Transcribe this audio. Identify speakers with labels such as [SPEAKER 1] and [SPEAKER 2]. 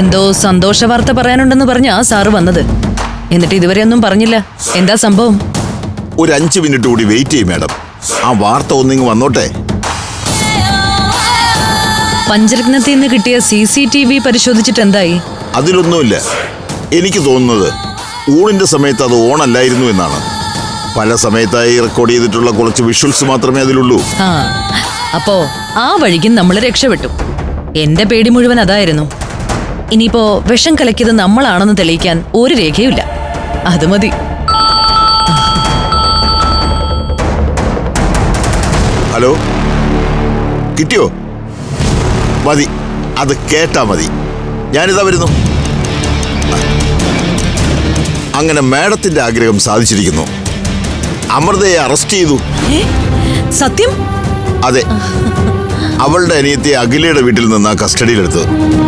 [SPEAKER 1] എന്തോ സന്തോഷ വാർത്ത പറയാനുണ്ടെന്ന് പറഞ്ഞാ സാറ് വന്നത്. എന്നിട്ട് ഇതുവരെ ഒന്നും പറഞ്ഞില്ല. എന്താ സംഭവം?
[SPEAKER 2] ഒരു അഞ്ച് മിനിറ്റ് കൂടി വെയിറ്റ് ചെയ്യും മാഡം. ആ വാർത്ത ഒന്നിങ്ങ് വന്നോട്ടെ.
[SPEAKER 1] പഞ്ചരത്നത്തിൽ നിന്ന് കിട്ടിയ സി സി ടി വി പരിശോധിച്ചിട്ട് എന്തായി?
[SPEAKER 2] അതിലൊന്നുമില്ല. എനിക്ക് തോന്നുന്നത് ഊണിന്റെ സമയത്ത് അത് ഓണല്ലായിരുന്നു എന്നാണ്. പല സമയത്തായി റെക്കോർഡ് ചെയ്തിട്ടുള്ള കുറച്ച് വിഷ്വൽസ് മാത്രമേ അതിലുള്ളൂ.
[SPEAKER 1] ആ അപ്പോ ആ വഴിക്ക് നമ്മൾ രക്ഷപ്പെട്ടു. എന്റെ പേടി മുഴുവൻ അതായിരുന്നു. ഇനിയിപ്പോ വിഷം കലക്കിയത് നമ്മളാണെന്ന് തെളിയിക്കാൻ ഒരു രേഖയുമില്ല. അത് മതി.
[SPEAKER 2] ഹലോ? കിട്ടിയോ? മതി. അത് കേട്ടാ മതി. ഞാനിതാ വരുന്നു. അങ്ങനെ മാഡത്തിന്റെ ആഗ്രഹം സാധിച്ചിരിക്കുന്നു. അമൃതയെ അറസ്റ്റ് ചെയ്തു.
[SPEAKER 1] സത്യം?
[SPEAKER 2] അതെ. അവളുടെ അനിയത്തെ അഖിലയുടെ വീട്ടിൽ നിന്ന് കസ്റ്റഡിയിലെടുത്തത്